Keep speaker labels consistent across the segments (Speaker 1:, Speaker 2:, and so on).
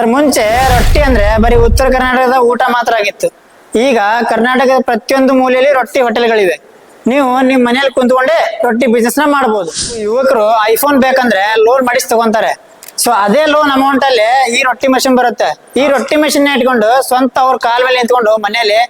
Speaker 1: Sir, ಮುಂಚೆ ರೊಟ್ಟಿ ಅಂದ್ರೆ ಬರೀ ಉತ್ತರ ಕರ್ನಾಟಕದ ಊಟ ಮಾತ್ರ ಆಗಿತ್ತು. ಈಗ ಕರ್ನಾಟಕದ ಪ್ರತಿಯೊಂದು ಮೂಲೆಯಲ್ಲಿ ರೊಟ್ಟಿ ಹೋಟೆಲ್ಗಳಿವೆ. ನೀವು ನಿಮ್ ಮನೇಲಿ ಕುಂತ್ಕೊಂಡೆ ರೊಟ್ಟಿ ಬಿಸ್ನೆಸ್ನ ಮಾಡ್ಬೋದು. ಯುವಕರು ಐಫೋನ್ ಬೇಕಂದ್ರೆ ಲೋನ್ ಮಾಡಿಸಿ ತಗೊಂತಾರೆ. ಸೊ ಅದೇ ಲೋನ್ ಅಮೌಂಟ್ ಅಲ್ಲಿ ಈ ರೊಟ್ಟಿ ಮಷಿನ್ ಬರುತ್ತೆ. ಈ ರೊಟ್ಟಿ ಮಷಿನ್ ಇಟ್ಕೊಂಡು ಸ್ವಂತ ಅವ್ರ ಕಾಲ್ ಮೇಲೆ ನಿಂತ್ಕೊಂಡು ಮನೆಯಲ್ಲಿ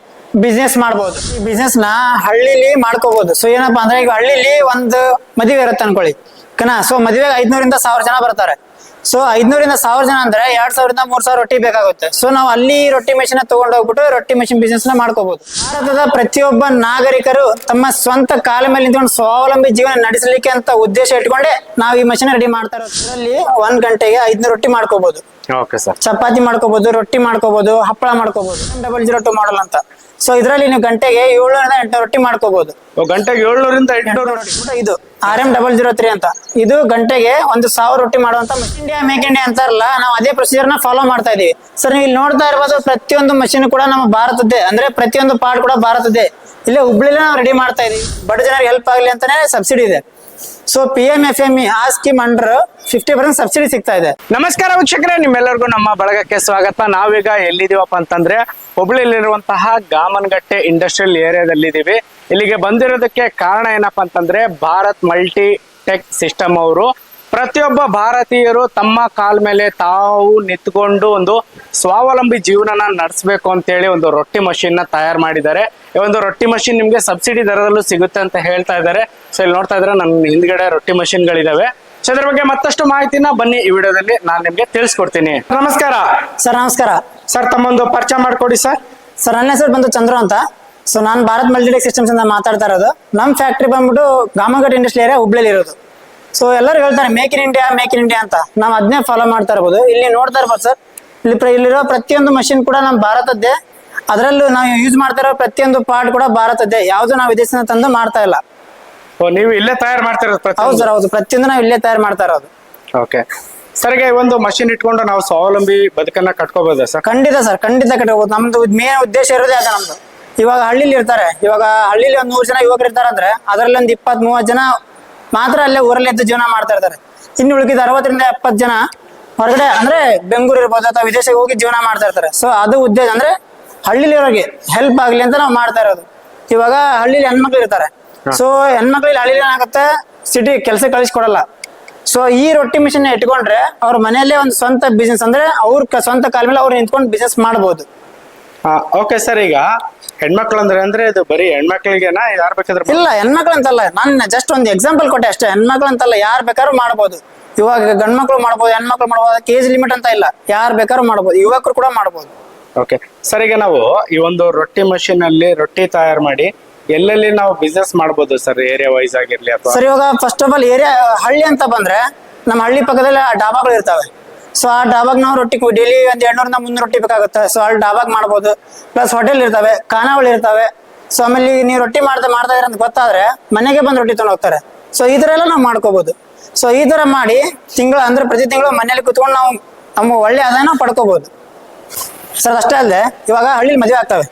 Speaker 1: ಬಿಸ್ನೆಸ್ ಮಾಡ್ಬೋದು. ಈ ಬಿಸ್ನೆಸ್ನ ಹಳ್ಳಿಲಿ ಮಾಡ್ಕೋಬಹುದು ಸೊ ಏನಪ್ಪಾ ಅಂದ್ರೆ ಈಗ ಹಳ್ಳಿಲಿ ಒಂದು ಮದುವೆ ಇರುತ್ತೆ ಅನ್ಕೊಳ್ಳಿ. ಕನಾ ಸೊ ಮದುವೆಗೆ ಐದ್ನೂರಿಂದ ಸಾವಿರ ಜನ ಬರ್ತಾರೆ. ಸೊ ಐದ್ನೂರಿಂದ ಸಾವಿರ ಜನ ಅಂದ್ರೆ ಎರಡ್ ಸಾವಿರದಿಂದ ಮೂರ್ ಸಾವಿರ ರೊಟ್ಟಿ ಬೇಕಾಗುತ್ತೆ. ಸೊ ನಾವು ಅಲ್ಲಿ ರೊಟ್ಟಿ ಮೆಷಿನ್ ತಗೊಂಡೋಗ್ಬಿಟ್ಟು ರೊಟ್ಟಿ ಮೆಷಿನ್ ಬಿಸ್ನೆಸ್ನ ಮಾಡ್ಕೋಬಹುದು ಭಾರತದ ಪ್ರತಿಯೊಬ್ಬ ನಾಗರಿಕರು ತಮ್ಮ ಸ್ವಂತ ಕಾಲ ಮೇಲೆ ನಿಂತ್ಕೊಂಡು ಸ್ವಾವಲಂಬಿ ಜೀವನ ನಡೆಸಲಿಕ್ಕೆ ಅಂತ ಉದ್ದೇಶ ಇಟ್ಕೊಂಡೆ ನಾವು ಈ ಮೆಷಿನ್ ರೆಡಿ ಮಾಡ್ತಾ ಅದರಲ್ಲಿ ಒಂದ್ ಗಂಟೆಗೆ ಐದ್ನೂರು ರೊಟ್ಟಿ ಮಾಡ್ಕೋಬಹುದು
Speaker 2: ಓಕೆ ಸರ್
Speaker 1: ಚಪಾತಿ ಮಾಡ್ಕೋಬಹುದು ರೊಟ್ಟಿ ಮಾಡ್ಕೋಬಹುದು ಹಪ್ಪಳ ಮಾಡ್ಕೋಬಹುದು ಡಬಲ್ ಜೀರೋ ಟು ಮಾಡಲ್ ಅಂತ. ಸೊ ಇದರಲ್ಲಿ ನೀವು ಗಂಟೆಗೆ ಏಳ್ನೂರಿಂದ ಎಂಟು ರೊಟ್ಟಿ ಮಾಡ್ಕೋಬಹುದು
Speaker 2: ಗಂಟೆಗೆ ಏಳ್ನೂರಿಂದ ಎಂಟುನೂರು
Speaker 1: ನೋಡಿ ಇದು R M double zero three ಅಂತ. ಇದು ಗಂಟೆಗೆ ಒಂದು ಸಾವಿರ ರೊಟ್ಟಿ ಮಾಡುವಂತ ಇಂಡಿಯಾ ಮೇಕ್ ಇಂಡಿಯಾ ಅಂತಾರಲ್ಲ ನಾವು ಅದೇ ಪ್ರೊಸೀಜರ್ನ ಫಾಲೋ ಮಾಡ್ತಾ ಇದೀವಿ. ಸರ್ ನೀವು ಇಲ್ಲಿ ನೋಡ್ತಾ ಇರ್ಬೋದು ಪ್ರತಿಯೊಂದು ಮಷಿನ್ ಕೂಡ ನಮ್ಮ ಭಾರತದ್ದೇ. ಅಂದ್ರೆ ಪ್ರತಿಯೊಂದು ಪಾರ್ಟ್ ಕೂಡ ಭಾರತದ್ದೇ. ಇಲ್ಲೇ ಹುಬ್ಳಿಲೇ ನಾವು ರೆಡಿ ಮಾಡ್ತಾ ಇದೀವಿ. ಬಡ ಜನರಿಗೆ ಹೆಲ್ಪ್ ಆಗಲಿ ಅಂತಾನೆ ಸಬ್ಸಿಡಿ ಇದೆ. So P M F M E ಆ scheme under fifty percent subsidy ಸಿಗ್ತಾ ಇದೆ.
Speaker 2: ನಮಸ್ಕಾರ ವೀಕ್ಷಕರೇ, ನಿಮ್ಮೆಲ್ಲರಿಗೂ ನಮ್ಮ ಬಳಗಕ್ಕೆ ಸ್ವಾಗತ. ನಾವೀಗ ಎಲ್ಲಿದೀವಪ್ಪ ಅಂತಂದ್ರೆ, ಹುಬ್ಳಿಯಲ್ಲಿರುವಂತಹ ಗಾಮನ್ಗಟ್ಟೆ ಇಂಡಸ್ಟ್ರಿಯಲ್ ಏರಿಯಾದಲ್ಲಿದ್ದೀವಿ ಇಲ್ಲಿಗೆ ಬಂದಿರೋದಕ್ಕೆ ಕಾರಣ ಏನಪ್ಪಾ ಅಂತಂದ್ರೆ, ಭಾರತ್ ಮಲ್ಟಿ ಟೆಕ್ ಸಿಸ್ಟಮ್ ಅವರು ಪ್ರತಿಯೊಬ್ಬ ಭಾರತೀಯರು ತಮ್ಮ ಕಾಲ್ ಮೇಲೆ ತಾವು ನಿಂತ್ಕೊಂಡು ಒಂದು ಸ್ವಾವಲಂಬಿ ಜೀವನನ ನಡೆಸಬೇಕು ಅಂತೇಳಿ ಒಂದು ರೊಟ್ಟಿ ಮಷಿನ್ನ ತಯಾರು ಮಾಡಿದ್ದಾರೆ. ಈ ಒಂದು ರೊಟ್ಟಿ ಮಷಿನ್ ನಿಮ್ಗೆ ಸಬ್ಸಿಡಿ ದರದಲ್ಲೂ ಸಿಗುತ್ತೆ ಅಂತ ಹೇಳ್ತಾ ಇದ್ದಾರೆ. ಸೊ ಇಲ್ಲಿ ನೋಡ್ತಾ ಇದ್ರೆ ನನ್ನ ಹಿಂದ್ಗಡೆ ರೊಟ್ಟಿ ಮಷಿನ್ಗಳಿದಾವೆ ಸೊ ಇದ್ರ ಬಗ್ಗೆ ಮತ್ತಷ್ಟು ಮಾಹಿತಿನ ಬನ್ನಿ ಈ ವಿಡಿಯೋದಲ್ಲಿ ನಾನು ನಿಮ್ಗೆ ತಿಳಿಸ್ಕೊಡ್ತೀನಿ. ನಮಸ್ಕಾರ.
Speaker 1: ಸರ್ ನಮಸ್ಕಾರ.
Speaker 2: ಸರ್ ತಮ್ಮೊಂದು ಪರಿಚಯ ಮಾಡ್ಕೊಡಿ ಸರ್.
Speaker 1: ಸರ್ ನನ್ನ ಹೆಸರು ಬಂದು ಚಂದ್ರ ಅಂತ. ಸೊ ನಾನು ಭಾರತ್ ಮಲ್ಟಿಟೆಕ್ ಸಿಸ್ಟಮ್ಸ್ ಅಂತ ಮಾತಾಡ್ತಾ ಇರೋದು. ನಮ್ಮ ಫ್ಯಾಕ್ಟ್ರಿ ಬಂದ್ಬಿಟ್ಟು ಗಾಮಘಟ್ ಇಂಡಸ್ಟ್ರಿ ಏರಿಯಾ ಹುಬ್ಳಿಲಿ ಇರೋದು. ಸೊ ಎಲ್ಲರೂ ಹೇಳ್ತಾರೆ make in India make in India ಅಂತ. ನಾವು ಅದನ್ನೇ ಫಾಲೋ ಮಾಡ್ತಾ ಇರ್ಬೋದು. ಇಲ್ಲಿ ನೋಡ್ತಾ ಇರ್ಬೋದು ಸರ್ ಇಲ್ಲಿ ಪ್ರ- ಇಲ್ಲಿರೋ ಪ್ರತಿಯೊಂದು ಮಷಿನ್ ಕೂಡ ನಮ್ಮ ಭಾರತದ್ದೇ. ಅದರಲ್ಲೂ ನಾವು ಯೂಸ್ ಮಾಡ್ತಾ ಇರೋ ಪ್ರತಿಯೊಂದು ಪಾರ್ಟ್ ಕೂಡ ಭಾರತದ್ದೇ. ಯಾವುದು ನಾವು ವಿದೇಶದಿಂದ ತಂದು ಮಾಡ್ತಾ ಇಲ್ಲ.
Speaker 2: ಓ ನೀವು ಇಲ್ಲೇ ತಯಾರು ಮಾಡ್ತಿರೋದು
Speaker 1: ಹೌದು ಸರ್ ಹೌದು. ಪ್ರತಿಯೊಂದು ನಾವು ಇಲ್ಲೇ ತಯಾರು ಮಾಡ್ತಾ ಇರೋದು.
Speaker 2: ಓಕೆ ಸರ್ಗೆ ಒಂದು ಮಷಿನ್ ಇಟ್ಕೊಂಡು ನಾವು ಸ್ವಾವಲಂಬಿ ಬದುಕನ್ನ ಕಟ್ಕೋಬೋದಾ ಸರ್
Speaker 1: ಖಂಡಿತ ಸರ್ ಖಂಡಿತ ಕಟ್ಕೋಬಹುದು ನಮ್ದು ಮೇನ್ ಉದ್ದೇಶ ಇರೋದೇ ಅದ ನಮ್ದು. ಇವಾಗ ಹಳ್ಳಿಲಿ ಇರ್ತಾರೆ. ಇವಾಗ ಹಳ್ಳಿಲಿ ಒಂದ್ ನೂರು ಜನ ಯುವಕರು ಇರ್ತಾರೆ ಅಂದ್ರೆ ಅದರಲ್ಲಿ ಒಂದ್ ಇಪ್ಪತ್ ಮೂವತ್ ಜನ ಮಾತ್ರ ಅಲ್ಲೇ ಊರಲ್ಲಿ ಎದ್ದು ಜೀವನ ಮಾಡ್ತಾ ಇರ್ತಾರೆ. ಇನ್ನು ಉಳಿದ ಅರವತ್ತರಿಂದ ಎಪ್ಪತ್ತು ಜನ ಹೊರಗಡೆ ಅಂದ್ರೆ ಬೆಂಗಳೂರು ಇರ್ಬೋದು ಅಥವಾ ವಿದೇಶಕ್ಕೆ ಹೋಗಿ ಜೀವನ ಮಾಡ್ತಾ ಇರ್ತಾರೆ. ಸೊ ಅದು ಉದ್ದೇಶ ಅಂದ್ರೆ ಹಳ್ಳಿಲಿ ಹೆಲ್ಪ್ ಆಗ್ಲಿ ಅಂತ ನಾವು ಮಾಡ್ತಾ ಇರೋದು. ಇವಾಗ ಹಳ್ಳಿಲಿ ಹೆಣ್ಮಕ್ಳು ಇರ್ತಾರೆ. ಸೊ ಹೆಣ್ಮಕ್ಳಿಗೆ ಹಳ್ಳಿಲಿ ಏನಾಗುತ್ತೆ? ಸಿಟಿ ಕೆಲಸ ಕಳಿಸ್ಕೊಡಲ್ಲ ಸೊ ಈ ರೊಟ್ಟಿ ಮಿಷನ್ ಇಟ್ಕೊಂಡ್ರೆ ಅವ್ರ ಮನೆಯಲ್ಲೇ ಒಂದು ಸ್ವಂತ ಬಿಸ್ನೆಸ್ ಅಂದ್ರೆ ಅವ್ರ ಸ್ವಂತ ಕಾಲ ಮೇಲೆ ಅವ್ರು ನಿಂತ್ಕೊಂಡು ಬಿಸ್ನೆಸ್ ಮಾಡ್ಬೋದು.
Speaker 2: ಓಕೆ ಸರ್ ಈಗ ಹೆಣ್ಮಕ್ಳು ಅಂದ್ರೆ ಅಂದ್ರೆ ಇದು ಬರೀ ಹೆಣ್ಮಕ್ಳಿಗೆನಾ ಯಾರು ಬೇಕಾದ್ರೆ
Speaker 1: ಇಲ್ಲ ಹೆಣ್ಮಕ್ಳು ಅಂತಲ್ಲ ನಾನು ಜಸ್ಟ್ ಒಂದು ಎಕ್ಸಾಂಪಲ್ ಕೊಟ್ಟೆ ಅಷ್ಟೇ. ಹೆಣ್ಮಕ್ಳು ಅಂತಲ್ಲ ಯಾರು ಬೇಕಾದ್ರೂ ಮಾಡ್ಬೋದು. ಇವಾಗ ಗಂಡ್ಮಕ್ಳು ಮಾಡ್ಬೋದು ಹೆಣ್ಮಕ್ಳು ಮಾಡ್ಬೋದು ಕೇಜ್ ಲಿಮಿಟ್ ಅಂತ ಇಲ್ಲ. ಯಾರು ಬೇಕಾದ್ರೂ ಮಾಡ್ಬೋದು ಯುವಕರು ಕೂಡ ಮಾಡ್ಬೋದು.
Speaker 2: ಓಕೆ ಸರ್ ಈಗ ನಾವು ಈ ಒಂದು ರೊಟ್ಟಿ ಮಷಿನ್ ಅಲ್ಲಿ ರೊಟ್ಟಿ ತಯಾರು ಮಾಡಿ ಎಲ್ಲೆಲ್ಲಿ ನಾವು ಬಿಸ್ನೆಸ್ ಮಾಡ್ಬೋದು ಸರ್ ಏರಿಯಾ ವೈಸ್ ಆಗಿರ್ಲಿ ಅಥವಾ?
Speaker 1: ಸರ್ ಇವಾಗ ಫಸ್ಟ್ ಆಫ್ ಆಲ್ ಏರಿಯಾ ಹಳ್ಳಿ ಅಂತ ಬಂದ್ರೆ ನಮ್ಮ ಹಳ್ಳಿ ಪಕ್ಕದಲ್ಲಿ ಆ ಡಾಬಾಗಳು ಇರ್ತವೆ. ಸೊ ಆ ಡಾಬಾಗ್ ನಾವು ರೊಟ್ಟಿ ಡೈಲಿ ಒಂದ್ ಎರಡ್ನೂರಿಂದ ಮುನ್ನೂರು ರೊಟ್ಟಿ ಬೇಕಾಗುತ್ತೆ. ಸೊ ಅಲ್ಲಿ ಡಾಬಾಗ್ ಮಾಡ್ಬೋದು. ಪ್ಲಸ್ ಹೋಟೆಲ್ ಇರ್ತವೆ, ಖಾನಾವಳಿ ಇರ್ತವೆ. ಸೊ ಆಮೇಲೆ ನೀವು ರೊಟ್ಟಿ ಮಾಡ್ತಾ ಮಾಡ್ತಾ ಇರೋ ಅಂತ ಗೊತ್ತಾದ್ರೆ ಮನೆಗೆ ಬಂದು ರೊಟ್ಟಿ ತಗೊಂಡು ಹೋಗ್ತಾರೆ. ಸೊ ಈ ತರ ಎಲ್ಲ ನಾವು ಮಾಡ್ಕೋಬಹುದು ಸೊ ಈ ತರ ಮಾಡಿ ತಿಂಗಳ ಅಂದ್ರೆ ಪ್ರತಿ ತಿಂಗಳು ಮನೇಲಿ ಕುತ್ಕೊಂಡು ನಾವು ನಮ್ಮ ಒಳ್ಳೆ ಆದಾಯನ ಪಡ್ಕೋಬಹುದು ಸರ್ ಅಷ್ಟೇ ಅಲ್ಲದೆ ಇವಾಗ ಹಳ್ಳಿ ಮದುವೆ ಆಗ್ತವೆ.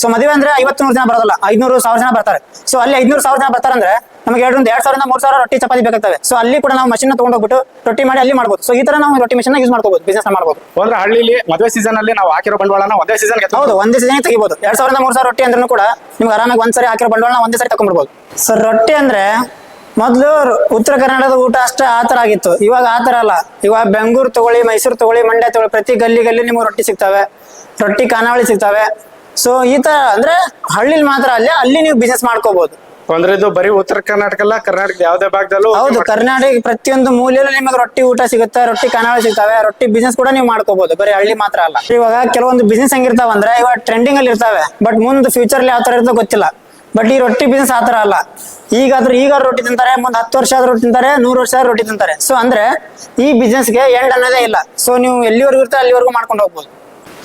Speaker 1: ಸೊ ಮದುವೆ ಅಂದ್ರೆ ಐವತ್ತು ನೂರು ಜನ ಬರೋದಲ್ಲ ಐದ್ನೂರು ಸಾವಿರ ಜನ ಬರ್ತಾರೆ. ಸೊ ಅಲ್ಲಿ ಐದ್ನೂರು ಸಾವಿರ ಜನ ಬರ್ತಾರೆ ಅಂದ್ರೆ ನಮಗೆ ಎರಡರಿಂದ ಎರಡ್ ಸಾವಿರದ ಮೂರ್ ಸಾವಿರ ರೊಟ್ಟಿ ಚಪಾತಿ ಬೇಕಾಗ್ತವೆ. ಸೊ ಅಲ್ಲಿ ಕೂಡ ನಾವು ಮಷಿನ್ ತಗೊಂಡೋಗ್ಬಿಟ್ಟು ರೊಟ್ಟಿ ಮಾಡಿ ಅಲ್ಲಿ ಮಾಡ್ಬೋದು. ಸೊ ಈ ತರ ನಾವು ರೊಟ್ಟಿ ಮಷಿನ್ ಯೂಸ್ ಮಾಡ್ಕೋಬಹುದು ಬಿಸ್ನೆಸ್ ಮಾಡ್ಬೋದು.
Speaker 2: ಅಂದ್ರೆ ಹಳ್ಳಿಲಿ ಮದುವೆ ಸೀಸನ್ ಅಲ್ಲಿ ನಾವು ಹಾಕಿರೋ ಬಂಡವಾಳನ ಒಂದೇ ಸೀಸನ್
Speaker 1: ಹೌದು ಒಂದೇ ಸೀಸನ್ ತೆಗಿಬಹುದು ಎರಡ್ ಸಾವಿರದ ಮೂರ್ ಸಾವಿರ ರೊಟ್ಟಿ ಅಂದ್ರೂ ಕೂಡ ನಿಮ್ಗೆ ಆರಾಮಾಗಿ ಒಂದ್ಸರಿ ಹಾಕಿರೋ ಬಂಡವಾಳ ಒಂದೇ ಸರಿ ತಗೊಂಡ್ಬಿಡ್ಬೋದು ಸರ್ ರೊಟ್ಟಿ ಅಂದ್ರೆ ಮೊದಲು ಉತ್ತರ ಕರ್ನಾಟಕದ ಊಟ ಅಷ್ಟೇ ಆ ತರ ಆಗಿತ್ತು. ಇವಾಗ ಆ ತರ ಅಲ್ಲ. ಇವಾಗ ಬೆಂಗಳೂರು ತಗೊಳ್ಳಿ ಮೈಸೂರು ತಗೊಳ್ಳಿ ಮಂಡ್ಯ ತಗೊಳ್ಳಿ ಪ್ರತಿ ಗಲ್ಲಿ ಗಲ್ಲಿ ನಿಮ್ಗೆ ರೊಟ್ಟಿ ಸಿಗ್ತವೆ. ರೊಟ್ಟಿ ಖಾನಾವಳಿ ಸಿಗ್ತವೆ. ಸೊ ಈ ತರ ಅಂದ್ರೆ ಹಳ್ಳಿಲಿ ಮಾತ್ರ ಅಲ್ಲೇ ಅಲ್ಲಿ ನೀವು ಬಿಸ್ನೆಸ್ ಮಾಡ್ಕೋಬಹುದು
Speaker 2: ಅಂದ್ರೆ ಇದು ಬರೀ ಉತ್ತರ ಕರ್ನಾಟಕ ಅಲ್ಲ ಕರ್ನಾಟಕದ ಯಾವುದೇ ಭಾಗದಲ್ಲೂ
Speaker 1: ಹೌದು ಕರ್ನಾಟಕ ಪ್ರತಿಯೊಂದು ಮೂಲೆಯಲ್ಲೂ ನಿಮಗೆ ರೊಟ್ಟಿ ಊಟ ಸಿಗುತ್ತೆ ರೊಟ್ಟಿ ಖಾನಾವಳಿ ಸಿಗ್ತವೆ. ರೊಟ್ಟಿ ಬಿಸ್ನೆಸ್ ಕೂಡ ನೀವು ಮಾಡ್ಕೋಬಹುದು ಬರೀ ಹಳ್ಳಿ ಮಾತ್ರ ಅಲ್ಲ. ಇವಾಗ ಕೆಲವೊಂದು ಬಿಸ್ನೆಸ್ ಹೆಂಗಿರ್ತಾವ ಅಂದ್ರೆ ಇವಾಗ ಟ್ರೆಂಡಿಂಗ್ ಅಲ್ಲಿ ಇರ್ತಾವೆ. ಬಟ್ ಮುಂದೆ ಫ್ಯೂಚರ್ ಯಾವ ತರ ಇರ್ತೋ ಗೊತ್ತಿಲ್ಲ. ಬಟ್ ಈ ರೊಟ್ಟಿ ಬಿಸ್ನೆಸ್ ಆತರ ಅಲ್ಲ. ಅಲ್ಲ ಈಗಾದ್ರೂ ಈಗ ರೊಟ್ಟಿ ತಿಂತಾರೆ ಮುಂದೆ ಹತ್ತು ವರ್ಷ ಆದ್ರೂ ರೊಟ್ಟಿ ತಿಂತಾರೆ ನೂರು ವರ್ಷ ಆದ್ರೂ ರೊಟ್ಟಿ ತಿಂತಾರೆ. ಸೊ ಅಂದ್ರೆ ಈ ಬಿಸ್ನೆಸ್ಗೆ ಎಂಡ್ ಅನ್ನೋದೇ ಇಲ್ಲ. ಸೊ ನೀವು ಎಲ್ಲಿವರೆಗೂ ಇರ್ತಾರೆ ಅಲ್ಲಿವರೆಗೂ ಮಾಡ್ಕೊಂಡು ಹೋಗ್ಬೋದು.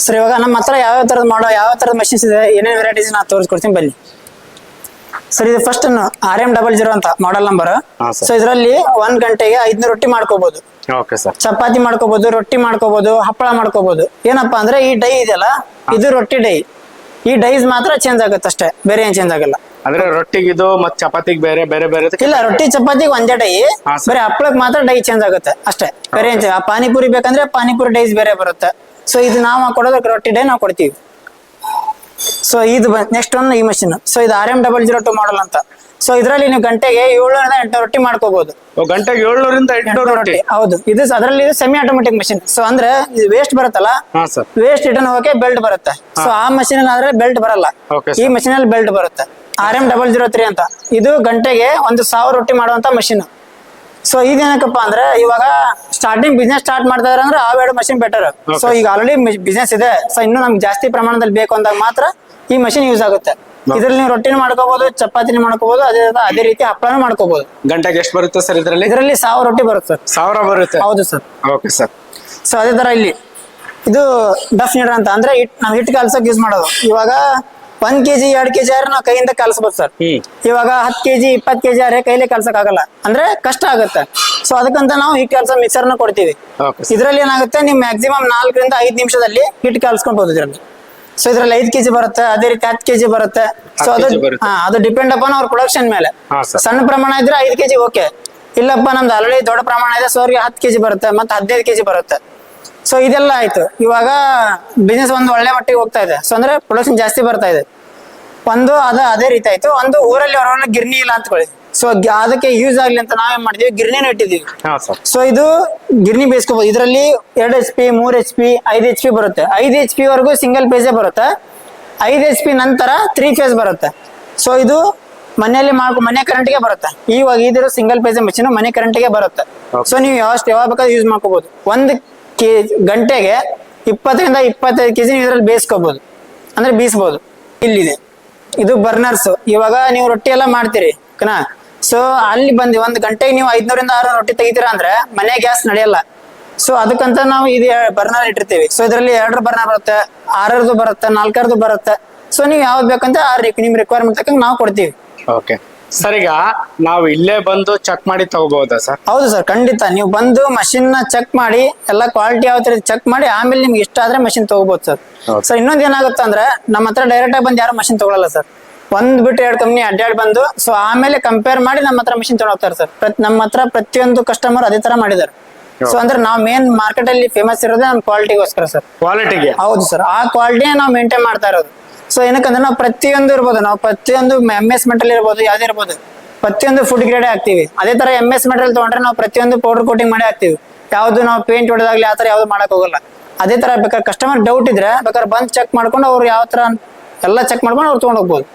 Speaker 1: ಸರ್ ಇವಾಗ ನಮ್ಮ ಹತ್ರ ಯಾವ ಥರದ್ದು ಮಾಡೋ ಯಾವ ತರದ ಮಷಿನ್ಸ್ ಇದೆ ಏನೇನು ವೆರೈಟೀಸ್ ನಾ ತೋರಿಸ್ಕೊಡ್ತೀನಿ ಬನ್ನಿ. ಸರ್ ಇದು first R M double zero ಅಂತ ಮಾಡೆಲ್ ನಂಬರ್. ಸೊ ಇದರಲ್ಲಿ ಒಂದ್ ಗಂಟೆಗೆ ಐದ್ನೂರು ರೊಟ್ಟಿ ಮಾಡ್ಕೋಬಹುದು ಚಪಾತಿ ಮಾಡ್ಕೋಬಹುದು ರೊಟ್ಟಿ ಮಾಡ್ಕೋಬಹುದು ಹಪ್ಪಳ ಮಾಡ್ಕೋಬಹುದು ಏನಪ್ಪಾ ಅಂದ್ರೆ ಈ ಡೈ ಇದೆಯಲ್ಲ ಇದು ರೊಟ್ಟಿ ಡೈ ಈ ಡೈಸ್ ಮಾತ್ರ ಚೇಂಜ್ ಆಗುತ್ತೆ ಅಷ್ಟೇ ಬೇರೆ ಏನ್ ಚೇಂಜ್ ಆಗಲ್ಲ.
Speaker 2: ಅಂದ್ರೆ ರೊಟ್ಟಿಗೆ ಇದು ಮತ್ತೆ ಚಪಾತಿಗೆ ಬೇರೆ ಬೇರೆ ಬೇರೆ
Speaker 1: ಇಲ್ಲ ರೊಟ್ಟಿ ಚಪಾತಿಗೆ ಒಂದೇ ಡೈ.
Speaker 2: ಹಾ.
Speaker 1: ಬರೀ ಹಪ್ಪಳಕ್ಕೆ ಮಾತ್ರ ಡೈ ಚೇಂಜ್ ಆಗುತ್ತೆ ಅಷ್ಟೇ. ಬೇರೆ ಏನ್ change- ಆ ಪಾನಿಪುರಿ ಬೇಕಂದ್ರೆ ಪಾನಿಪುರಿ ಡೈಸ್ ಬೇರೆ ಬರುತ್ತೆ. ಸೊ ಇದು ನಾವು ಕೊಡೋದಕ್ಕೆ ರೊಟ್ಟಿ ಡೈ ನಾವು ಕೊಡ್ತೀವಿ. ಸೊ ಇದು ನೆಕ್ಸ್ಟ್ ಒಂದು ಈ ಮಷಿನ್ ಸೊ ಇದು R M double zero two model ಅಂತ. ಸೊ ಇದರಲ್ಲಿ ನೀವು ಗಂಟೆಗೆ ಏಳ್ನೂರಿಂದ ಎಂಟು ರೊಟ್ಟಿ ಮಾಡ್ಕೋಬಹುದು
Speaker 2: ಗಂಟೆಗೆ ಏಳ್ನೂರಿಂದ ಎಂಟ್ನೂರು ರೊಟ್ಟಿ.
Speaker 1: ಹೌದು. ಇದು ಅದರಲ್ಲಿ ಇದು ಸೆಮಿ ಆಟೋಮೆಟಿಕ್ ಮಷಿನ್ ಸೊ ಅಂದ್ರೆ ಇದು ವೇಸ್ಟ್ ಬರುತ್ತಲ್ಲ? ವೇಸ್ಟ್ ರಿಟರ್ನ್ ಹೋಗಕ್ಕೆ ಬೆಲ್ಟ್ ಬರುತ್ತೆ. ಸೊ ಆ ಮಷೀನ್ ಆದ್ರೆ ಬೆಲ್ಟ್ ಬರಲ್ಲ. ಈ ಮಷೀನ್ ಅಲ್ಲಿ ಬೆಲ್ಟ್ ಬರುತ್ತೆ. R M double zero three ಅಂತ. ಇದು ಗಂಟೆಗೆ ಒಂದು ಸಾವಿರ ರೊಟ್ಟಿ ಮಾಡುವಂತ ಮಷೀನ್ ಸೊ ಇದೇನಕ್ಕಪ್ಪ ಅಂದ್ರೆ ಇವಾಗ ಸ್ಟಾರ್ಟಿಂಗ್ ಬಿಸ್ನೆಸ್ ಸ್ಟಾರ್ಟ್ ಮಾಡ್ತಾ ಇದ್ರೆ ಅಂದ್ರೆ ಆ ಎರಡು ಮಷಿನ್ ಬೆಟರ್ ಸೊ ಈಗ ಆಲ್ರೆಡಿ ಬಿಸ್ನೆಸ್ ಇದೆ. ಸೊ ಇನ್ನು ನಮ್ಗೆ ಜಾಸ್ತಿ ಪ್ರಮಾಣದಲ್ಲಿ ಬೇಕು ಅಂದಾಗ ಮಾತ್ರ ಈ ಮಷಿನ್ ಯೂಸ್ ಆಗುತ್ತೆ. ಇದ್ರಲ್ಲಿ ನೀವು ರೊಟ್ಟಿನ ಮಾಡ್ಕೋಬಹುದು ಚಪಾತಿನ ಮಾಡ್ಕೋಬಹುದು ಅದೇ ಅದೇ ರೀತಿ ಹಪ್ಪಳನೂ ಮಾಡ್ಕೋಬಹುದು
Speaker 2: ಗಂಟೆಗೆ ಎಷ್ಟು ಬರುತ್ತೆ ಸರ್ ಇದರಲ್ಲಿ?
Speaker 1: ಇದರಲ್ಲಿ ಸಾವಿರ ರೊಟ್ಟಿ ಬರುತ್ತೆ ಸರ್.
Speaker 2: ಸಾವಿರ ಬರುತ್ತೆ?
Speaker 1: ಹೌದು ಸರ್.
Speaker 2: ಓಕೆ ಸರ್
Speaker 1: ಸೊ ಅದೇ ತರ ಇಲ್ಲಿ. ಇದು ಡಫ್ ನೀಡ್ರ ಅಂತ. ಅಂದ್ರೆ ಹಿಟ್ ನಾವು ಹಿಟ್ ಕಲ್ಸಕ್ ಯೂಸ್ ಮಾಡೋದು. ಇವಾಗ ಒಂದ್ ಕೆಜಿ ಎರಡ್ ಕೆಜಿ ಆದ್ರೆ ನಾವು ಕೈಯಿಂದ ಕಲ್ಸ್ಬೋದು ಸರ್. ಇವಾಗ ಹತ್ತು ಕೆಜಿ ಇಪ್ಪತ್ತು ಕೆಜಿ ಆದ್ರೆ ಕೈಲಿ ಕಲ್ಸಕ್ ಆಗಲ್ಲ. ಅಂದ್ರೆ ಕಷ್ಟ ಆಗುತ್ತೆ. ಸೊ ಅದಕ್ಕಂತ ನಾವು ಹಿಟ್ ಮಿಕ್ಸರ್ನ ಕೊಡ್ತೀವಿ. ಇದ್ರಲ್ಲಿ ಏನಾಗುತ್ತೆ ನೀವು ಮ್ಯಾಕ್ಸಿಮಮ್ ನಾಲ್ಕರಿಂದ ಐದ್ ನಿಮಿಷದಲ್ಲಿ ಹಿಟ್ ಕಲ್ಸ್ಕೊಬಹುದು ಇದ್ರಲ್ಲಿ. ಸೊ ಇದ್ರಲ್ಲಿ ಐದ್ ಕೆಜಿ ಬರುತ್ತೆ ಅದೇ ರೀತಿ ಹತ್ತು ಕೆಜಿ ಬರುತ್ತೆ. ಸೊ ಅದು. ಹಾ ಅದು ಡಿಪೆಂಡ್ ಅಪಾನ್ ಅವ್ರ ಪ್ರೊಡಕ್ಷನ್ ಮೇಲೆ. ಸಣ್ಣ ಪ್ರಮಾಣ ಇದ್ರೆ ಐದ್ ಕೆಜಿ ಓಕೆ. ಇಲ್ಲಪ್ಪ ನಮ್ದು ಆಲ್ರೆಡಿ ದೊಡ್ಡ ಪ್ರಮಾಣ ಇದೆ ಸೊ ಅವ್ರಿಗೆ ಹತ್ತು ಕೆಜಿ ಬರುತ್ತೆ ಮತ್ತೆ ಹದಿನೈದು ಕೆಜಿ ಬರುತ್ತೆ. ಸೊ ಇದೆಲ್ಲ ಆಯ್ತು. ಇವಾಗ ಬಿಸ್ನೆಸ್ ಒಂದು ಒಳ್ಳೆ ಮಟ್ಟಿಗೆ ಹೋಗ್ತಾ ಇದೆ. ಸೊ ಅಂದ್ರೆ ಪ್ರೊಡಕ್ಷನ್ ಜಾಸ್ತಿ ಬರ್ತಾ ಇದೆ. ಒಂದು ಅದ ಅದೇ ರೀತಿ ಆಯ್ತು. ಒಂದು ಊರಲ್ಲಿ ಅವರವನ್ನ ಗಿರ್ನಿ ಇಲ್ಲ ಅಂತಕೊಳ್ಳಿ ಸೊ ಅದಕ್ಕೆ ಯೂಸ್ ಆಗ್ಲಿ ಅಂತ ನಾವೇನ್ ಮಾಡಿದೀವಿ? ಗಿರ್ನಿ ಇಟ್ಟಿದೀವಿ
Speaker 2: ಹಾ ಸರ್
Speaker 1: ಸೊ ಇದು ಗಿರ್ನಿ ಬೇಯಿಸ್ಕೋಬಹುದು ಇದರಲ್ಲಿ ಎರಡು ಎಚ್ ಪಿ ಮೂರ್ ಎಚ್ ಪಿ ಐದು ಎಚ್ ಪಿ ಬರುತ್ತೆ. ಐದು ಎಚ್ ಪಿ ವರೆಗೂ ಸಿಂಗಲ್ ಫೇಸ್ ಬರುತ್ತೆ. ಐದು ಎಚ್ ಪಿ ನಂತರ ತ್ರೀ ಫೇಸ್ ಬರುತ್ತೆ. ಸೊ ಇದು ಮನೆಯಲ್ಲಿ ಮಾಡ್ಕೊ ಮನೆ ಕರೆಂಟ್ಗೆ ಬರುತ್ತೆ. ಇವಾಗ ಇದಿರೋ ಸಿಂಗಲ್ ಫೇಸ್ ಮಷೀನ್ ಮನೆ ಕರೆಂಟ್ಗೆ ಬರುತ್ತೆ. ಸೊ ನೀವು ಯಾವಷ್ಟು ಯಾವಾಗ ಬೇಕಾದ್ರೂ ಯೂಸ್ ಮಾಡ್ಕೋಬಹುದು ಒಂದು ಕೆ ಗಂಟೆಗೆ ಇಪ್ಪತ್ತರಿಂದ ಇಪ್ಪತ್ತೈದು ಕೆಜಿ ನೀವು ಇದ್ರಲ್ಲಿ ಬೇಯಿಸ್ಕೋಬಹುದು ಅಂದ್ರೆ ಬೀಸ್ಬೋದು. ಇಲ್ಲಿದೆ. ಇದು ಬರ್ನರ್ಸ್ ಇವಾಗ ನೀವು ರೊಟ್ಟಿ ಎಲ್ಲ ಮಾಡ್ತೀರಿ ಓಕೆನಾ ಸೊ ಅಲ್ಲಿ ಬಂದು ಒಂದು ಗಂಟೆಗೆ ನೀವು ಐದ್ನೂರಿಂದ ಆರು ರೊಟ್ಟಿ ತೆಗಿತೀರಾ ಅಂದ್ರೆ ಮನೆ ಗ್ಯಾಸ್ ನಡೆಯಲ್ಲ. ಸೊ ಅದಕ್ಕಂತ ನಾವು ಇದು ಬರ್ನರ್ ಇಟ್ಟಿರ್ತೀವಿ. ಸೊ ಇದರಲ್ಲಿ ಎರಡರ ಬರ್ನರ್ ಬರುತ್ತೆ, ಆರರದು ಬರುತ್ತೆ, ನಾಲ್ಕರದು ಬರುತ್ತೆ. ಸೊ ನೀವು ಯಾವ್ದು ಬೇಕಂತ ಆ ನಿಮ್ ರಿಕ್ವೈರ್ಮೆಂಟ್ ತಕ್ಕಂಗೆ ನಾವು ಕೊಡ್ತೀವಿ.
Speaker 2: ಓಕೆ ಸರ್ ಈಗ ನಾವು ಇಲ್ಲೇ ಬಂದು ಚೆಕ್ ಮಾಡಿ ತಗೋಬಹುದಾ ಸರ್
Speaker 1: ಹೌದು ಸರ್ ಖಂಡಿತ. ನೀವು ಬಂದು ಮಷಿನ್ನ ಚೆಕ್ ಮಾಡಿ ಎಲ್ಲ ಕ್ವಾಲಿಟಿ ಯಾವ ತರ ಚೆಕ್ ಮಾಡಿ ಆಮೇಲೆ ನಿಮ್ಗೆ ಇಷ್ಟ ಆದ್ರೆ ಮಷಿನ್ ತಗೋಬಹುದು ಸರ್
Speaker 2: ಹೌದು.
Speaker 1: ಸರ್ ಇನ್ನೊಂದು ಏನಾಗುತ್ತೆ ಅಂದ್ರೆ ನಮ್ಮ ಹತ್ರ ಡೈರೆಕ್ಟ್ ಆಗಿ ಬಂದು ಯಾರು ಮಷಿನ್ ತಗೊಳಲ್ಲ ಸರ್ ಒಂದ್ ಬಿಟ್ಟು ಎರಡು ಕಂಪ್ನಿ ಅಡ್ಡಾಡಿ ಬಂದು ಸೊ ಆಮೇಲೆ ಕಂಪೇರ್ ಮಾಡಿ ನಮ್ಮ ಹತ್ರ ಮಷಿನ್ ತಗೊಳ್ತಾರೆ ಸರ್ ಪ್ರತಿ ನಮ್ಮ ಹತ್ರ ಪ್ರತಿಯೊಂದು ಕಸ್ಟಮರ್ ಅದೇ ತರ ಮಾಡಿದಾರೆ ಸೊ ಅಂದ್ರೆ ನಾವು ಮೇನ್ ಮಾರ್ಕೆಟ್ ಅಲ್ಲಿ ಫೇಮಸ್ ಇರೋದೇ ನಮ್ಮ ಕ್ವಾಲಿಟಿಗೋಸ್ಕರ ಸರ್
Speaker 2: ಕ್ವಾಲಿಟಿಗೆ
Speaker 1: ಹೌದು ಸರ್ ಆ ಕ್ವಾಲಿಟಿನ ನಾವು ಮೇಂಟೈನ್ ಮಾಡ್ತಾ ಇರೋದು. ಸೊ ಏನಕ್ಕಂದ್ರೆ ನಾವು ಪ್ರತಿಯೊಂದು ಇರ್ಬೋದು, ನಾವು ಪ್ರತಿಯೊಂದು ಎಂ ಎಸ್ ಮೆಟಲ್ ಇರ್ಬೋದು, ಯಾವ್ದೇ ಇರ್ಬೋದು, ಪ್ರತಿಯೊಂದು ಫುಡ್ ಗ್ರೇಡ್ ಹಾಕ್ತೀವಿ. ಅದೇ ತರ ಎಂ ಎಸ್ ಮೆಟಲ್ ತಗೊಂಡ್ರೆ ನಾವು ಪ್ರತಿಯೊಂದು ಪೌಡರ್ ಕೋಟಿಂಗ್ ಮಾಡಿ ಹಾಕ್ತಿವಿ. ಯಾವ್ದು ನಾವು ಪೇಂಟ್ ಹೊಡೆದಾಗ್ಲಿ ಆ ತರ ಯಾವ್ದು ಮಾಡಕ್ ಹೋಗಲ್ಲ. ಅದೇ ತರ ಬೇಕಾದ್ರೆ ಕಸ್ಟಮರ್ ಡೌಟ್ ಇದ್ರೆ ಬೇಕಾದ್ರೆ ಬಂದ್ ಚೆಕ್ ಮಾಡ್ಕೊಂಡು ಅವ್ರು ಯಾವ ತರ ಎಲ್ಲ ಚೆಕ್ ಮಾಡ್ಕೊಂಡು ಅವ್ರು ತೊಗೊಂಡು ಹೋಗ್ಬೋದು.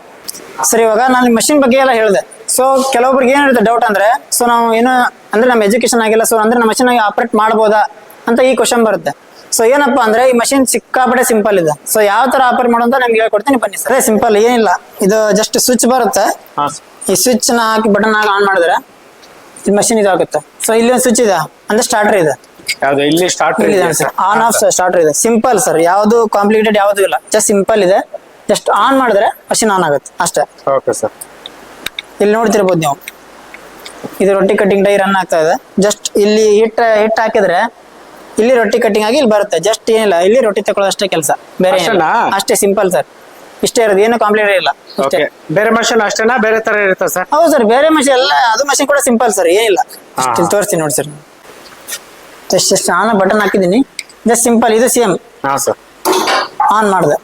Speaker 1: ಸರಿ, ಇವಾಗ ನಾನು ಮಷಿನ್ ಬಗ್ಗೆ ಎಲ್ಲ ಹೇಳಿದೆ. ಸೊ ಕೆಲವೊಬ್ರಿಗೆ ಏನಿರುತ್ತೆ ಡೌಟ್ ಅಂದ್ರೆ ಸೊ ನಾವು ಏನು ಅಂದ್ರೆ ನಮ್ಮ ಎಜುಕೇಶನ್ ಆಗಿಲ್ಲ ಸೊ ಅಂದ್ರೆ ನಮ್ಮ ಮಷಿನ್ ಆಗಿ ಆಪರೇಟ್ ಮಾಡ್ಬೋದಾ ಅಂತ ಈ ಕ್ವಶನ್ ಬರುತ್ತೆ. ಸೊ ಏನಪ್ಪಾ ಅಂದ್ರೆ ಈ ಮಷಿನ್ ಸಿಕ್ಕಾಪಟ್ಟೆ ಸಿಂಪಲ್ ಇದೆ. ಸೊ ಯಾವ ತರ ಆಪರೇಟ್ ಮಾಡೋದು ಅಂತ ನಿಮ್ಗೆ ಹೇಳ್ಕೊಡ್ತೀನಿ. ಬನ್ನಿ ಸರ್ ಸಿಂಪಲ್ ಏನಿಲ್ಲ. ಇದು ಜಸ್ಟ್ ಸ್ವಿಚ್ ಬರುತ್ತೆ. ಈ ಸ್ವಿಚ್ನ ಹಾಕಿ ಬಟನ್ ಹಾಕಿ ಆನ್ ಮಾಡಿದ್ರೆ ಈ ಮಷಿನ್ ಇದಾಗುತ್ತೆ ಸೊ ಇಲ್ಲಿ ಒಂದು ಸ್ವಿಚ್ ಇದೆ. ಅಂದ್ರೆ ಸ್ಟಾರ್ಟರ್ ಇದೆ.
Speaker 2: ಯಾವ್ದು? ಇಲ್ಲಿ ಸ್ಟಾರ್ಟರ್
Speaker 1: ಇದೆ ಸರ್ ಆನ್ ಆಫ್ ಸ್ಟಾರ್ಟರ್ ಇದೆ. ಸಿಂಪಲ್ ಸರ್ ಯಾವುದು ಕಾಂಪ್ಲಿಕೇಟೆಡ್ ಯಾವುದು ಇಲ್ಲ. ಜಸ್ಟ್ ಸಿಂಪಲ್ ಇದೆ. ಜಸ್ಟ್ ಆನ್ ಮಾಡಿದ್ರೆ ಮಷಿನ್ ಆನ್ ಆಗುತ್ತೆ. ಅಷ್ಟೇ.
Speaker 2: ಓಕೆ ಸರ್
Speaker 1: ಇಲ್ಲಿ ನೋಡ್ತಿರ್ಬೋದು ನೀವು. ಇದು ರೊಟ್ಟಿ ಕಟ್ಟಿಂಗ್ ಡೈ ರನ್ ಆಗ್ತಾ ಇದೆ. ಜಸ್ಟ್ ಇಲ್ಲಿ ಹಿಟ್ ಹಿಟ್ ಹಾಕಿದ್ರೆ ಇಲ್ಲಿ ರೊಟ್ಟಿ ಕಟ್ಟಿಂಗ್ ಆಗಿ ಇಲ್ಲಿ ಬರುತ್ತೆ. ಜಸ್ಟ್ ಏನಿಲ್ಲ ಇಲ್ಲಿ ರೊಟ್ಟಿ ತಗೊಳ್ಳೋಷ್ಟೇ ಕೆಲಸ. ಬೇರೆ ಏನಿಲ್ಲ.
Speaker 2: ಅಷ್ಟೇನಾ?
Speaker 1: ಅಷ್ಟೇ ಸಿಂಪಲ್ ಸರ್ ಇಷ್ಟೇ ಇರೋದು. ಏನು ಕಾಂಪ್ಲೀಟ್ ಇಲ್ಲ ಅಷ್ಟೇ.
Speaker 2: ಓಕೆ ಬೇರೆ ಮಷಿನ್ ಅಷ್ಟೇನಾ? ಬೇರೆ ತರ ಇರುತ್ತೆ ಸರ್
Speaker 1: ಹೌದು ಸರ್ ಬೇರೆ ಮಷಿನ್ ಎಲ್ಲ ಅದು ಮಷಿನ್ ಕೂಡ ಸಿಂಪಲ್ ಸರ್ ಏನಿಲ್ಲ.
Speaker 2: ಹಾ.
Speaker 1: ಇಲ್ಲಿ ತೋರಿಸ್ತೀನಿ ನೋಡಿ sir just just on button ಹಾಕಿದ್ದೀನಿ. ಜಸ್ಟ್ ಸಿಂಪಲ್ ಇದು ಸೇಮ್
Speaker 2: ಹಾ ಸರ್
Speaker 1: ಆನ್ ಮಾಡಿದೆ.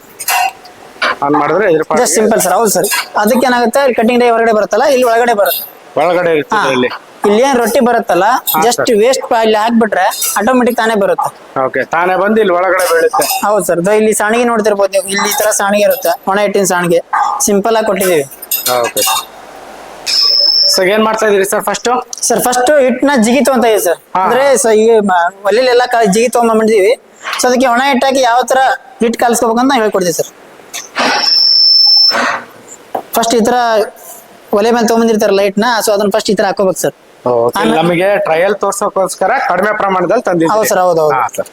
Speaker 2: ಆನ್ ಮಾಡಿದ್ರೆ ಇದ್ರ ಪಾಡಿಗೆ
Speaker 1: ಜಸ್ಟ್ ಸಿಂಪಲ್ ಸರ್ ಹೌದು ಸರ್ ಅದಕ್ಕೆ ಏನಾಗುತ್ತೆ? ಕಟಿಂಗ್ ಡೇ ಹೊರಗಡೆ ಬರುತ್ತಲ್ಲ ಇಲ್ಲಿ ಒಳಗಡೆ ಬರುತ್ತೆ.
Speaker 2: ಒಳಗಡೆ
Speaker 1: ಹಾ.
Speaker 2: ಇರ್ತದೆ ಇಲ್ಲಿ.
Speaker 1: ಇಲ್ಲಿ ಏನ್ ರೊಟ್ಟಿ ಬರುತ್ತಲ್ಲ ಜಸ್ಟ್ ವೇಸ್ಟ್ ಇಲ್ಲಿ ಹಾಕ್ಬಿಟ್ರೆ ಆಟೋಮೆಟಿಕ್ ತಾನೇ ಬರುತ್ತೆ.
Speaker 2: ಓಕೆ ತಾನೇ ಬಂದು ಇಲ್ಲಿ ಒಳಗಡೆ ಬೀಳುತ್ತೆ.
Speaker 1: ಹೌದು ಸರ್ ಇಲ್ಲಿ ಸಾಣಿಗೆ ನೋಡ್ತಿರ್ಬೋದು ನೀವು. ಇಲ್ಲಿ ಈ ತರ ಸಾಣಿಗೆ ಇರುತ್ತೆ ಒಣ ಹಿಟ್ಟಿನ ಸಾಣಿಗೆ. ಸಿಂಪಲ್ ಆಗಿ ಕೊಟ್ಟಿದೀವಿ
Speaker 2: ಓಕೆ ಸರ್ ಏನ್ ಮಾಡ್ತಾ ಇದೀರಿ ಸರ್ ಫಸ್ಟ್
Speaker 1: ಸರ್ ಫಸ್ಟ್ ಹಿಟ್ನ ಜಿಗಿ ತಗೊಂತ ಇದೀವಿ ಸರ್ ಅಂದ್ರೆ ಈ ಒಲೆಲೆಲ್ಲ ಜಿಗಿ ತಗೊಂಬಂದಿದೀವಿ ಸೊ ಅದಕ್ಕೆ ಒಣ ಹಿಟ್ಟಾಕಿ ಯಾವ ತರ ಹಿಟ್ಟು ಕಲ್ಸ್ಕೋಬೇಕಂತ ಹೇಳ್ಕೊಡ್ತೀವಿ ಸರ್ ಫಸ್ಟ್ ಈ ತರ ಒಲೆ ಮೇಲೆ ತಗೊಂಬಂದಿರ್ತಾರೆ ಲೈಟ್ನ ಸೊ ಅದನ್ನ ಫಸ್ಟ್ ಈ ತರ ಹಾಕೋಬೇಕು ಸರ್
Speaker 2: ನಮಗೆ ಟ್ರಯಲ್ ತೋರ್ಸೋಕೋಸ್ಕರ ಕಡಿಮೆ ಪ್ರಮಾಣದಲ್ಲಿ ತಂದಿದ್ದೀವಿ.
Speaker 1: ಹೌದು sir, ಹೌದು, ಹೌದು.
Speaker 2: ಹಾ, sir.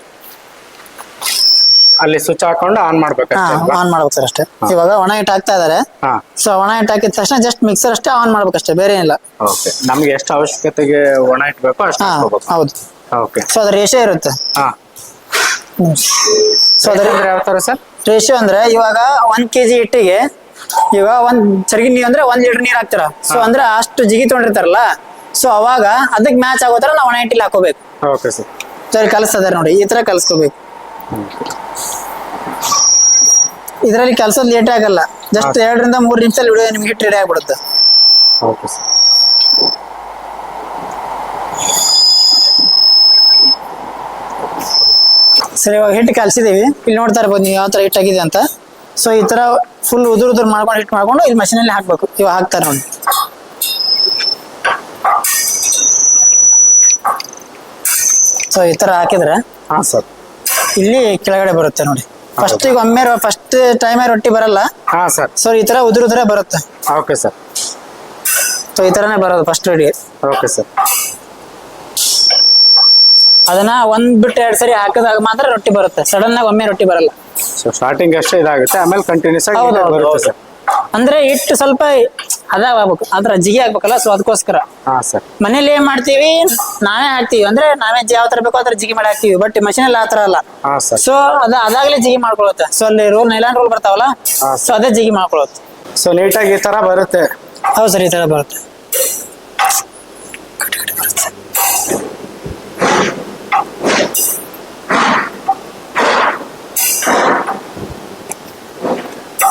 Speaker 2: ಅಲ್ಲಿ ಸ್ವಿಚ್ ಹಾಕೊಂಡು ಆನ್ ಮಾಡ್ಬೇಕು
Speaker 1: ಆನ್ ಮಾಡ್ಬೇಕು ಸರ್ ಅಷ್ಟೇ. ಇವಾಗ ಒಣ ಹಿಟ್ಟು ಹಾಕ್ತಾ ಇದಾರೆ.
Speaker 2: ಹಾ.
Speaker 1: ಸೊ ಒಣ ಹಿಟ್ಟು ಹಾಕಿದ ತಕ್ಷಣ ಜಸ್ಟ್ ಮಿಕ್ಸರ್ ಅಷ್ಟೇ ಆನ್ ಮಾಡ್ಬೇಕಷ್ಟೇ ಬೇರೆ ಏನಿಲ್ಲ.
Speaker 2: ಓಕೆ. ನಮ್ಗೆ ಎಷ್ಟು ಅವಶ್ಯಕತೆಗೆ ಒಣ ಇಟ್ಬೇಕು ಅಷ್ಟು
Speaker 1: ಹಾ ಹೌದು.
Speaker 2: ಓಕೆ.
Speaker 1: ಸೊ ಅದ್ರ ರೇಷಿಯೋ ಇರುತ್ತೆ.
Speaker 2: ಹಾ.
Speaker 1: ಸೊ ಅದ್ರ
Speaker 2: ಅಂದ್ರೆ ಯಾವ ತರ ಸರ್?
Speaker 1: ರೇಷಿಯೋ ಅಂದ್ರೆ ಇವಾಗ ಒಂದ್ ಕೆಜಿ ಹಿಟ್ಟಿಗೆ ಇವಾಗ ಒಂದ್ ಚರ್ಗಿ ನೀರ್ ಅಂದ್ರೆ ಒಂದ್ ಲೀಟರ್ ನೀರ್ ಹಾಕ್ತೀರ. ಸೊ ಅಂದ್ರೆ ಅಷ್ಟು ಜಿಗಿ ತೊಗೊಂಡಿರ್ತಾರಲ್ಲ ಸೊ ಅವಾಗ ಅದಕ್ಕೆ ಮ್ಯಾಚ್ ಆಗೋ ತರ ನಾವು ಹಿಟ್ಟಿಲಿ ಹಾಕೋಬೇಕು.
Speaker 2: ಓಕೆ ಸರ್
Speaker 1: ಸರಿ ಕಲಿಸ್ತದ ನೋಡಿ. ಈ ತರ ಕಲಿಸ್ಕೋಬೇಕು. ಇದರಲ್ಲಿ ಕೆಲಸ ಲೇಟ್ ಆಗಲ್ಲ. ಜಸ್ಟ್ ಎರಡರಿಂದ ಮೂರು ನಿಮಿಷದಲ್ಲಿ ವಿಡಿಯೋ ನಿಮಗೆ ಹಿಟ್ ರೆಡಿ ಆಗ್ಬಿಡುತ್ತೆ.
Speaker 2: ಓಕೆ ಸರ್
Speaker 1: ಸರಿ ಇವಾಗ ಹಿಟ್ಟು ಕಲ್ಸಿದೀವಿ. ಇಲ್ಲಿ ನೋಡ್ತಾ ಇರ್ಬೋದು ನೀವು ಯಾವ ಥರ ಹಿಟ್ಟಾಗಿದೆ ಅಂತ. ಸೊ ಈ ಥರ ಫುಲ್ ಉದುರು ಉದುರು ಮಾಡ್ಕೊಂಡು ಹಿಟ್ ಮಾಡ್ಕೊಂಡು ಇಲ್ಲಿ ಮಷೀನಲ್ಲಿ ಹಾಕಬೇಕು. ಇವಾಗ ಹಾಕ್ತಾರೆ ನೋಡಿ. ಸೊ ಈ ತರ ಹಾಕಿದ್ರೆ
Speaker 2: ಹಾ ಸರ್.
Speaker 1: ಇಲ್ಲಿ ಕೆಳಗಡೆ ಬರುತ್ತೆ ನೋಡಿ. ಫಸ್ಟ್ ಈಗ ಒಮ್ಮೆ ಫಸ್ಟ್ ಟೈಮೇ ರೊಟ್ಟಿ ಬರಲ್ಲ.
Speaker 2: ಹಾ ಸರ್.
Speaker 1: ಸೊ ಈ ತರ ಉದುರುದ್ರೆ ಉದುರೇ ಬರುತ್ತೆ.
Speaker 2: Okay sir.
Speaker 1: ಸೊ ಈ ತರನೇ ಬರೋದು ಫಸ್ಟ್ ರೆಡಿ
Speaker 2: ಓಕೆ ಸರ್.
Speaker 1: ಅದನ್ನ ಒಂದ್ ಬಿಟ್ಟು ಎರಡು ಸರಿ ಹಾಕಿದಾಗ ಮಾತ್ರ ರೊಟ್ಟಿ ಬರುತ್ತೆ. ಸಡನ್ ಆಗಿ ಒಮ್ಮೆ ರೊಟ್ಟಿ ಬರಲ್ಲ.
Speaker 2: ಸೊ ಸ್ಟಾರ್ಟಿಂಗ್ ಅಷ್ಟೇ ಇದಾಗುತ್ತೆ. ಆಮೇಲೆ ಕಂಟಿನ್ಯೂಸ್ ಆಗಿ
Speaker 1: ಹೌದು, ಹೌದು,
Speaker 2: ಬರುತ್ತೆ
Speaker 1: ಹೌದು.
Speaker 2: ಸರ್.
Speaker 1: ಅಂದ್ರೆ ಹಿಟ್ಟು ಸ್ವಲ್ಪ ಅದಾಗಬೇಕು ಅದ್ರ ಜಿಗಿ ಆಗ್ಬೇಕಲ್ಲ ಸೊ ಅದಕ್ಕೋಸ್ಕರ
Speaker 2: ಹಾಂ ಸರ್
Speaker 1: ಮನೇಲಿ ಏನ್ ಮಾಡ್ತೀವಿ? ನಾವೇ ಹಾಕ್ತಿವಿ. ಅಂದ್ರೆ ನಾವೇ ಯಾವ ತರ ಬೇಕೋ ಅದ್ರ ಜಿಗಿ ಮಾಡಿ ಹಾಕ್ತಿವಿ. ಬಟ್ ಮಷಿನ್ ಆ ಆತರ ಅಲ್ಲ.
Speaker 2: ಹಾಂ ಸರ್
Speaker 1: ಸೊ ಅದ ಅದಾಗ್ಲೇ ಜಿಗಿ ಮಾಡ್ಕೊಳತ್ತೆ. ಸೊ ಅಲ್ಲಿ ರೋಲ್ ನೈಲಾನ್ ರೋಲ್ ಬರ್ತಾವಲ್ಲ?
Speaker 2: ಹಾ,
Speaker 1: ಸೊ ಅದೇ ಜಿಗಿ ಮಾಡ್ಕೊಳತ್ತೆ.
Speaker 2: ಸೊ ನೀಟಾಗಿ ಈ ತರ ಬರುತ್ತೆ.
Speaker 1: ಹೌದು ಸರ್ ಈ ತರ ಬರುತ್ತೆ.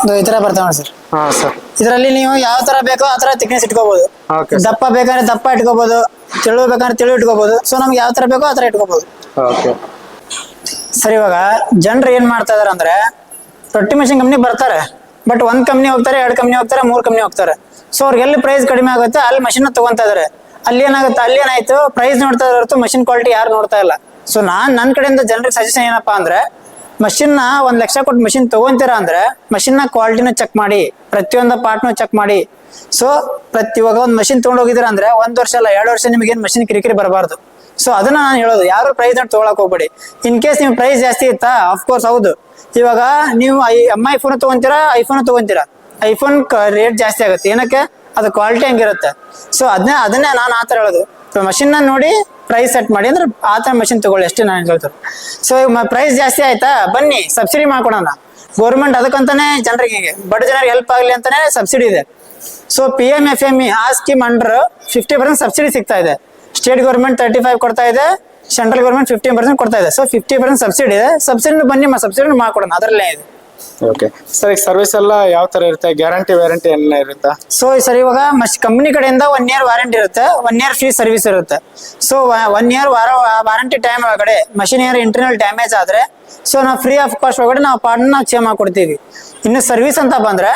Speaker 1: ಇದು ಈ ತರ ಬರ್ತಾವ ಸರ್
Speaker 2: ಹಾಂ ಸರ್
Speaker 1: ಇದರಲ್ಲಿ ನೀವು ಯಾವ ತರ ಬೇಕೋ ಆ ತರ ತಿಕ್ನೆಸ್ ಇಟ್ಕೋಬಹುದು ದಪ್ಪ ಬೇಕಾದ್ರೆ ದಪ್ಪ ಇಟ್ಕೋಬಹುದು ತೆಳು ಬೇಕಾದ್ರೆ ತೆಳು ಇಟ್ಕೋಬಹುದು ಸೊ ನಮ್ಗೆ ಯಾವ ತರ ಬೇಕೋ ಆ ತರ ಇಟ್ಕೋಬಹುದು
Speaker 2: ಓಕೆ
Speaker 1: ಸರ್ ಇವಾಗ ಜನರು ಏನ್ ಮಾಡ್ತಾ ಇದಾರೆ ಅಂದ್ರೆ ರೊಟ್ಟಿ ಮಿಷಿನ್ ಕಂಪ್ನಿ ಬರ್ತಾರೆ ಬಟ್ ಒಂದ್ ಕಂಪ್ನಿ ಹೋಗ್ತಾರೆ ಎರಡ್ ಕಂಪ್ನಿ ಹೋಗ್ತಾರೆ ಮೂರ್ ಕಂಪ್ನಿ ಹೋಗ್ತಾರೆ. ಸೊ ಅವ್ರಿಗೆ ಎಲ್ಲಿ ಪ್ರೈಸ್ ಕಡಿಮೆ ಆಗುತ್ತೆ ಅಲ್ಲಿ ಮಷಿನ್ ತಗೊಂತ ಇದಾರೆ. ಅಲ್ಲಿ ಏನಾಗುತ್ತೆ ಅಲ್ಲಿ ಏನಾಯ್ತು ಪ್ರೈಸ್ ನೋಡ್ತಾ ಇದ್ರೆ ಹೊರತು ಮಷಿನ್ ಕ್ವಾಲಿಟಿ ಯಾರು ನೋಡ್ತಾ ಇಲ್ಲ. ಸೊ ನಾನ್ ನನ್ನ ಕಡೆಯಿಂದ ಜನರಿಗೆ ಸಜೆಷನ್ ಏನಪ್ಪಾ ಅಂದ್ರೆ ಮಷಿನ್ನ ಒಂದ್ ಲಕ್ಷ ಕೊಟ್ಟು ಮಷಿನ್ ತಗೊಂತೀರಾ ಅಂದ್ರೆ ಮಷಿನ್ನ ಕ್ವಾಲಿಟಿನ ಚೆಕ್ ಮಾಡಿ, ಪ್ರತಿಯೊಂದು ಪಾರ್ಟ್ನು ಚೆಕ್ ಮಾಡಿ. ಸೊ ಪ್ರತಿ ಇವಾಗ ಒಂದು ಮಷಿನ್ ತಗೊಂಡ್ ಹೋಗಿದ್ದೀರಾ ಅಂದ್ರೆ ಒಂದ್ ವರ್ಷ ಅಲ್ಲ, ಎರಡು ವರ್ಷ ನಿಮ್ಗೆ ಏನು ಮಷಿನ್ ಕಿರಿಕಿರಿ ಬರಬಾರ್ದು. ಸೊ ಅದನ್ನ ನಾನು ಹೇಳೋದು, ಯಾರು ಪ್ರೈಸ್ ಅಂತ ತಗೊಳಕ್ ಹೋಗ್ಬೇಡಿ. ಇನ್ ಕೇಸ್ ನಿಮ್ ಪ್ರೈಸ್ ಜಾಸ್ತಿ ಇತ್ತಾ? ಅಫ್ಕೋರ್ಸ್ ಹೌದು. ಇವಾಗ ನೀವು ಐ ಎಂ ಐ ಫೋನ್ ತಗೊಂತೀರಾ ಐಫೋನ್ ತಗೊಂತೀರಾ? ಐಫೋನ್ ರೇಟ್ ಜಾಸ್ತಿ ಆಗುತ್ತೆ. ಏನಕ್ಕೆ? ಅದು ಕ್ವಾಲಿಟಿ ಹಂಗಿರುತ್ತೆ. ಸೊ ಅದನ್ನೇ ಅದನ್ನೇ ನಾನು ಆ ಥರ ಹೇಳೋದು. ಮಷಿನ್ ನೋಡಿ ಪ್ರೈಸ್ ಸೆಟ್ ಮಾಡಿ ಅಂದ್ರೆ ಆ ಥರ ಮಷಿನ್ ತಗೊಳ್ಳಿ, ಅಷ್ಟೇ ನಾನು ಹೇಳ್ತಾರೆ ಸೊ ಪ್ರೈಸ್ ಜಾಸ್ತಿ ಆಯ್ತಾ? ಬನ್ನಿ ಸಬ್ಸಿಡಿ ಮಾಡ್ಕೊಡೋಣ. ಗೌರ್ಮೆಂಟ್ ಅದಕ್ಕಂತಾನೆ ಜನರಿಗೆ ಬಡ ಜನರಿಗೆ ಹೆಲ್ಪ್ ಆಗಲಿ ಅಂತಾನೆ ಸಬ್ಸಿಡಿ ಇದೆ. So P M F M E ಆ scheme under fifty percent subsidy ಸಿಗ್ತಾ ಇದೆ. ಸ್ಟೇಟ್ ಗೌರ್ಮೆಂಟ್ ತರ್ಟಿ ಫೈವ್ ಕೊಡ್ತಾ ಇದೆ ಸೆಂಟ್ರಲ್ ಗೌರ್ಮೆಂಟ್ ಫಿಫ್ಟೀನ್ ಪರ್ಸೆಂಟ್ ಕೊಡ್ತಾ ಇದೆ. ಸೊ ಫಿಫ್ಟಿ ಪರ್ಸೆಂಟ್ ಸಬ್ಸಿಡಿ ಇದೆ. ಸಬ್ಸಿಡಿ ಬನ್ನಿ ಸಬ್ಸಿಡಿ ಮಾಡ್ಕೊಡೋಣ. ಅದರಲ್ಲೇ ಇದೆ.
Speaker 2: ಓಕೆ ಸರ್ ಈಗ ಸರ್ವಿಸ್ ಎಲ್ಲ ಯಾವ ತರ ಇರುತ್ತೆ? ಗ್ಯಾರಂಟಿ ವ್ಯಾರಂಟಿ ಎಲ್ಲ ಇರುತ್ತಾ?
Speaker 1: ಸೊ ಸರ್ ಇವಾಗ ಮಷ್ ಕಂಪ್ನಿ ಕಡೆಯಿಂದ ಒನ್ ಇಯರ್ ವಾರಂಟಿ ಇರುತ್ತೆ. ಒನ್ ಇಯರ್ ಫ್ರೀ ಸರ್ವಿಸ್ ಇರುತ್ತೆ. ಸೊ ಒನ್ ಇಯರ್ ವಾರ ವಾರಂಟಿ ಟೈಮ್ ಒಳಗಡೆ ಮಷಿನ್ ಏನಾರು ಇಂಟರ್ನಲ್ ಡ್ಯಾಮೇಜ್ ಆದ್ರೆ ಸೊ ನಾವು ಫ್ರೀ ಆಫ್ ಕಾಸ್ಟ್ ಒಳಗಡೆ ನಾವು ಪಾರ್ಟ್ನ ನಾವು ಚೇಂಜ್ ಮಾಡ್ಕೊಡ್ತೀವಿ. ಇನ್ನು ಸರ್ವಿಸ್ ಅಂತ ಬಂದ್ರೆ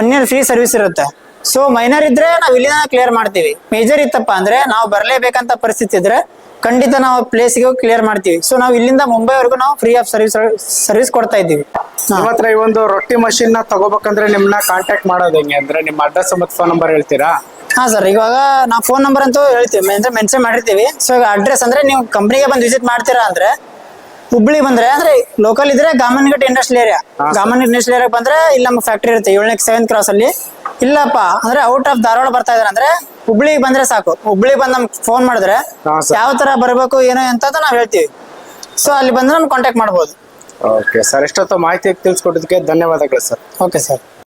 Speaker 1: ಒನ್ ಇಯರ್ ಫ್ರೀ ಸರ್ವಿಸ್ ಇರುತ್ತೆ. ಸೊ ಮೈನರ್ ಇದ್ರೆ ನಾವು ಇಲ್ಲಿಂದ ಕ್ಲಿಯರ್ ಮಾಡ್ತೀವಿ. ಮೇಜರ್ ಇತ್ತಪ್ಪ ಅಂದ್ರೆ, ನಾವು ಬರಲೇಬೇಕಂತ ಪರಿಸ್ಥಿತಿ ಇದ್ರೆ ಖಂಡಿತ ನಾವು ಪ್ಲೇಸ್ಗೆ ಕ್ಲಿಯರ್ ಮಾಡ್ತೀವಿ. ಸೊ ನಾವು ಇಲ್ಲಿಂದ ಮುಂಬೈವರೆಗೂ ನಾವು ಫ್ರೀ ಆಫ್ ಸರ್ವಿಸ್ ಸರ್ವಿಸ್ ಕೊಡ್ತಾ ಇದ್ದೀವಿ.
Speaker 2: ನಿಮ್ಮ ಹತ್ರ ಈ ಒಂದು ರೊಟ್ಟಿ ಮಷಿನ್ನ ತಗೋಬೇಕಂದ್ರೆ ನಿಮ್ನ ಕಾಂಟ್ಯಾಕ್ಟ್ ಮಾಡೋದು ಹೆಂಗೆ? ಅಂದ್ರೆ ನಿಮ್ಮ ಅಡ್ರೆಸ್ ಮತ್ತೆ ಫೋನ್ ನಂಬರ್ ಹೇಳ್ತೀರಾ?
Speaker 1: ಹಾ ಸರ್ ಇವಾಗ ನಾವು ಫೋನ್ ನಂಬರ್ ಅಂತೂ ಹೇಳ್ತೀವಿ. ಅಂದ್ರೆ ಮೆನ್ಷನ್ ಮಾಡಿರ್ತೀವಿ. ಸೊ ಈಗ ಅಡ್ರೆಸ್ ಅಂದ್ರೆ ನೀವು ಕಂಪ್ನಿಗೆ ಬಂದು ವಿಸಿಟ್ ಮಾಡ್ತೀರಾ ಅಂದ್ರೆ ಹುಬ್ಳಿ ಬಂದ್ರೆ ಅಂದ್ರೆ ಲೋಕಲ್ ಇದ್ರೆ ಗಾಮನ್ಗಟ್ ಇಂಡಸ್ಟ್ರಿಯಲ್ ಏರಿಯಾ ಗಾಮನ್. ಇಂಡಸ್ಟ್ರಿಯಲ್ ಏರಿಯಾ ಬಂದ್ರೆ ಇಲ್ಲಿ ನಮ್ಮ ಫ್ಯಾಕ್ಟ್ರಿ ಇರುತ್ತೆ. ಏಳನೇ ಸೆವೆಂತ್ ಕ್ರಾಸ್ ಅಲ್ಲಿ. ಇಲ್ಲಪ್ಪ ಅಂದ್ರೆ ಔಟ್ ಆಫ್ ಧಾರವಾಡ ಬರ್ತಾ ಇದಾರೆ ಅಂದ್ರೆ ಹುಬ್ಳಿಗೆ ಬಂದ್ರೆ ಸಾಕು. ಹುಬ್ಳಿ ಬಂದ್ ನಮ್ಗೆ ಫೋನ್ ಮಾಡಿದ್ರೆ
Speaker 2: ಹಾ.
Speaker 1: ಯಾವ ತರ ಬರಬೇಕು ಏನೋ ಅಂತ ನಾವ್ ಹೇಳ್ತೀವಿ. ಸೊ ಅಲ್ಲಿ ಬಂದ್ರೆ ನಮ್ಗೆ ಕಾಂಟ್ಯಾಕ್ಟ್ ಮಾಡ್ಬೋದು.
Speaker 2: Okay sir. ಎಷ್ಟೊತ್ತು ಮಾಹಿತಿ ತಿಳಿಸ್ಕೊಟ್ಟಿದ್ದಕ್ಕೆ ಧನ್ಯವಾದಗಳು ಸರ್.
Speaker 1: Okay sir